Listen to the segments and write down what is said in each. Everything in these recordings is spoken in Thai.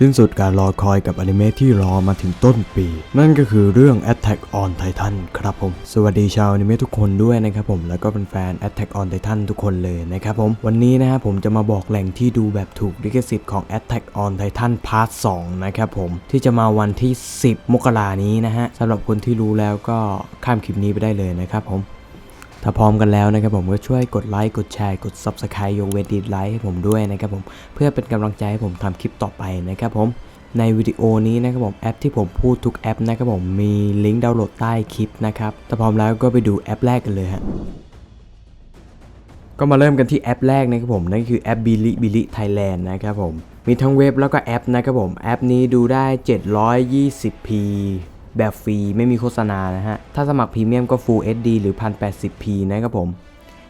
สิ้นสุดการรอคอยกับอนิเมะที่รอมาถึงต้นปี นั่นก็คือเรื่อง Attack on Titan ครับผม สวัสดีชาวอนิเมะทุกคนด้วยนะครับผมแล้วก็เป็นแฟน Attack on Titan ทุกคนเลยนะครับผมวันนี้นะครับผมจะมาบอกแหล่งที่ดูแบบถูกลิขสิทธิ์ของ Attack on Titan Part 2 นะครับผมที่จะมาวันที่ 10 มกรานี้นะฮะสำหรับคนที่รู้แล้วก็ข้ามคลิปนี้ไปได้เลยนะครับผม ถ้าพร้อมกันแล้วนะครับผมก็ช่วยกดไลค์กดแชร์กด Subscribe ยกเว้นดีไลค์ให้ผมด้วยนะครับผมเพื่อเป็นกำลังใจให้ผมทำคลิปต่อไปนะครับผมในวิดีโอนี้นะครับผมแอปที่ผมพูดทุกแอปนะครับผมมีลิงก์ดาวน์โหลดใต้คลิปนะครับถ้าพร้อมแล้วก็ไปดูแอปแรกกันเลยฮะก็มาเริ่มกันที่แอปแรกนะครับผมนั่นคือแอป Billy Billy Thailand นะครับผมมีทั้งเว็บแล้วก็แอปนะครับผมแอปนี้ดูได้ 720p แบบฟรีไม่มีโฆษณานะฮะ ถ้าสมัครพรีเมียมก็ Full HD หรือ 1080p นะครับผม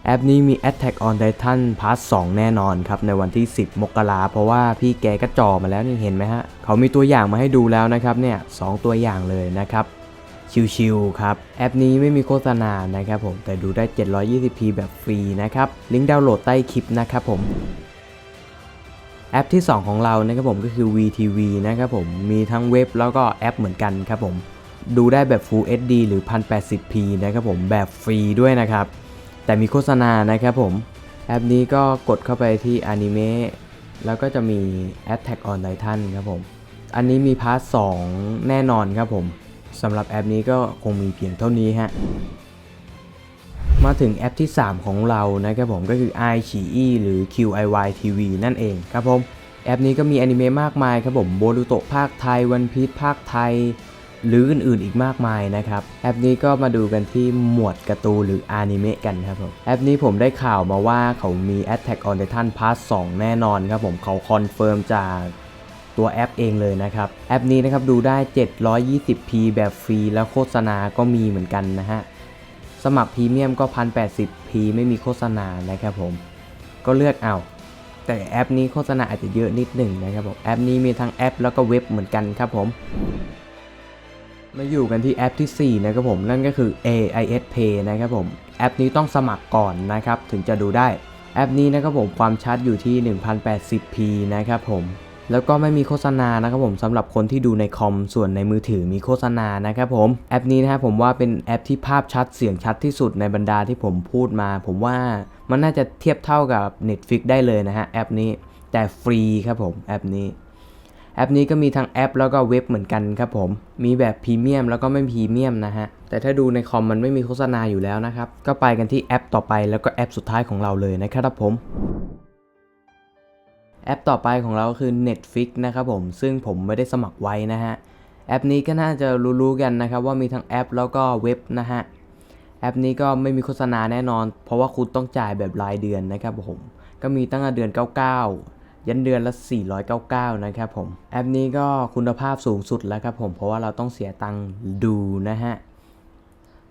แอปนี้มี Attack on Titan Part 2 แน่นอนครับ ในวันที่ 10 มกราเพราะว่าพี่แกก็จอมาแล้วนี่เห็นไหมฮะ เขามีตัวอย่างมาให้ดูแล้วนะครับเนี่ยสองตัวอย่างเลยนะครับชิวๆครับ แอปนี้ไม่มีโฆษณานะครับผม แต่ดูได้ 720p แบบฟรีนะครับ ลิงก์ดาวน์โหลดใต้คลิปนะครับผม แอปที่ 2 ของเรานะครับผมก็คือ VTV นะครับผม มีทั้งเว็บแล้วก็แอปเหมือนกันครับผม ดูได้แบบ Full HD หรือ 1080p นะครับผมแบบฟรีด้วยนะครับ แต่มีโฆษณานะครับผม แอปนี้ก็กดเข้าไปที่อนิเมะแล้วก็จะมี Attack on Titan ครับผม อันนี้มีพาร์ท 2 แน่นอนครับผมสำหรับแอปนี้ก็คงมีเพียงเท่านี้ฮะมาถึงแอปที่ 3 ของเรานะครับผมก็คือ i อ e หรือ QIY TV นั่นเองครับผม แอปนี้ก็มีอนิเมะมากมายครับผมโบรูโตะภาคไทยวันพี e ภาคไทย หรืออื่นๆอีกมากมายนะครับ แอปนี้ก็มาดูกันที่หมวดการ์ตูนหรืออนิเมะกันครับผม แอปนี้ผมได้ข่าวมาว่าเขามี Attack on Titan Part 2 แน่นอนครับผมเขาคอนเฟิร์มจากตัวแอปเองเลยนะครับ แอปนี้นะครับดูได้ 720p แบบฟรีแล้วโฆษณาก็มีเหมือนกันนะฮะ สมัครพรีเมียมก็ 1080p ไม่มีโฆษณานะครับผม ก็เลือกเอาแต่แอปนี้โฆษณาอาจจะเยอะนิดหนึ่งนะครับผม แอปนี้มีทั้งแอปแล้วก็เว็บเหมือนกันครับผม มาอยู่กันที่แอปที่ 4 นะครับผมนั่นก็คือ AIS Pay นะครับผมแอปนี้ต้องสมัครก่อนนะครับถึงจะดูได้แอปนี้นะครับผมความชัดอยู่ที่ 1080p นะครับผมแล้วก็ไม่มีโฆษณานะครับผมสำหรับคนที่ดูในคอมส่วนในมือถือมีโฆษณานะครับผมแอปนี้นะครับผมว่าเป็นแอปที่ภาพชัดเสียงชัดที่สุดในบรรดาที่ผมพูดมา ผมว่ามันน่าจะเทียบเท่ากับ Netflix ได้เลยนะฮะแอปนี้แต่ฟรีครับผมแอปนี้ แอปนี้ก็มีทั้งแอปแล้วก็เว็บเหมือนกันครับผม มีแบบพรีเมียมแล้วก็ไม่พรีเมียมนะฮะ แต่ถ้าดูในคอมมันไม่มีโฆษณาอยู่แล้วนะครับ ก็ไปกันที่แอปต่อไปแล้วก็แอปสุดท้ายของเราเลยนะครับผมแอปต่อไปของเราคือ Netflix นะครับผม ซึ่งผมไม่ได้สมัครไว้นะฮะ แอปนี้ก็น่าจะรู้ๆกันนะครับว่ามีทั้งแอปแล้วก็เว็บนะฮะ แอปนี้ก็ไม่มีโฆษณาแน่นอน เพราะว่าคุณต้องจ่ายแบบรายเดือนนะครับผม ก็มีตั้งแต่เดือน 99 ยันเดือนละ 499 นะครับผม แอปนี้ก็คุณภาพสูงสุดแล้วครับผม เพราะว่าเราต้องเสียตังค์ดูนะฮะ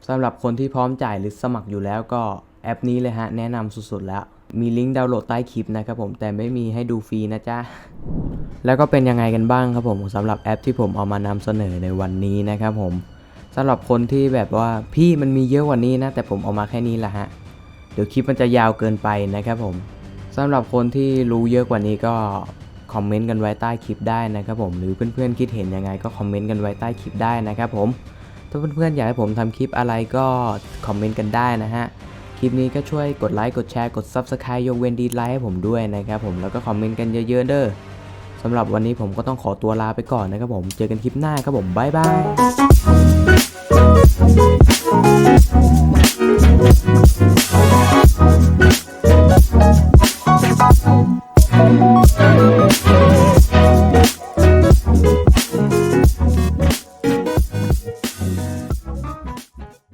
สำหรับคนที่พร้อมจ่ายหรือสมัครอยู่แล้วก็แอปนี้เลยฮะ แนะนำสุดๆแล้ว มีลิงก์ดาวน์โหลดใต้คลิปนะครับผม แต่ไม่มีให้ดูฟรีนะจ๊ะ แล้วก็เป็นยังไงกันบ้างครับผมสำหรับแอปที่ผมเอามานำเสนอในวันนี้นะครับผมสำหรับคนที่แบบว่าพี่มันมีเยอะกว่านี้นะ แต่ผมเอามาแค่นี้แหละฮะเดี๋ยวคลิปมันจะยาวเกินไปนะครับผม สำหรับคนที่รู้เยอะกว่านี้ก็คอมเมนต์กันไว้ใต้คลิปได้นะครับผมหรือเพื่อนๆคิดเห็นยังไงก็คอมเมนต์กันไว้ใต้คลิปได้นะครับผมถ้าเพื่อนๆอยากให้ผมทำคลิปอะไรก็คอมเมนต์กันได้นะฮะคลิปนี้ก็ช่วยกดไลค์กดแชร์กด Subscribe ยกเว้นดีไลค์ให้ผมด้วยนะครับผมแล้วก็คอมเมนต์กันเยอะๆเด้อสำหรับวันนี้ผมก็ต้องขอตัวลาไปก่อนนะครับผมเจอกันคลิปหน้าครับผมบ๊ายบาย